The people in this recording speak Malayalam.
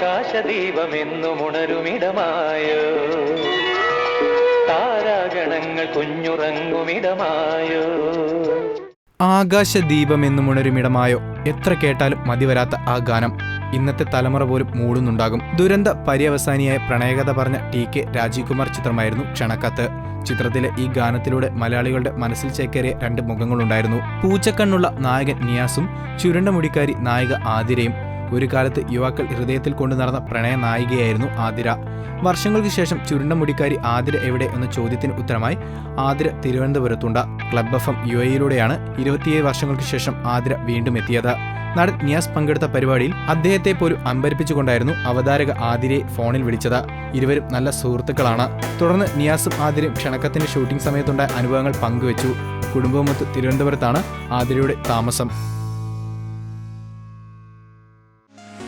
ആകാശദീപമെന്നും ഉണരുമിടമായോ താരാഗണങ്ങൾ കുഞ്ഞുറങ്ങുമിടമായോ? ആകാശദീപമെന്നുമുണരുമിടമായോ? എത്ര കേട്ടാലും മതിവരാത്ത ആ ഗാനം. ഇന്നത്തെ തലമുറ പോലും മൂടുന്നുണ്ടാകും. ദുരന്ത പര്യവസാനിയായ പ്രണയകഥ പറഞ്ഞ ടി കെ രാജീവ് കുമാർ ചിത്രമായിരുന്നു ക്ഷണക്കത്ത്. ചിത്രത്തിലെ ഈ ഗാനത്തിലൂടെ മലയാളികളുടെ മനസ്സിൽ ചേക്കേറിയ രണ്ട് മുഖങ്ങളുണ്ടായിരുന്നു. പൂച്ചക്കണ്ണുള്ള നായകൻ നിയാസും ചുരുണ്ട മുടിക്കാരി നായിക ആതിരയും ഒരു കാലത്ത് യുവാക്കൾ ഹൃദയത്തിൽ കൊണ്ടു നടന്ന പ്രണയ നായികയായിരുന്നു ആതിര. വർഷങ്ങൾക്ക് ശേഷം ചുരുണ്ട മുടിക്കാരി ആതിര എവിടെ എന്ന ചോദ്യത്തിന് ഉത്തരമായി ആതിര തിരുവനന്തപുരത്തുണ്ട. ക്ലബ് എഫ് എം യു എയിലൂടെയാണ് ഇരുപത്തിയേഴ് വർഷങ്ങൾക്ക് ശേഷം ആതിര വീണ്ടും എത്തിയത്. നടൻ നിയാസ് പങ്കെടുത്ത പരിപാടിയിൽ അദ്ദേഹത്തെ പോലും അമ്പരിപ്പിച്ചുകൊണ്ടായിരുന്നു അവതാരക ആതിരയെ ഫോണിൽ വിളിച്ചത്. ഇരുവരും നല്ല സുഹൃത്തുക്കളാണ്. തുടർന്ന് നിയാസും ആതിരയും ക്ഷണക്കത്തിന്റെ ഷൂട്ടിംഗ് സമയത്തുണ്ടായ അനുഭവങ്ങൾ പങ്കുവച്ചു. കുടുംബമൊത്ത് തിരുവനന്തപുരത്താണ് ആതിരയുടെ താമസം.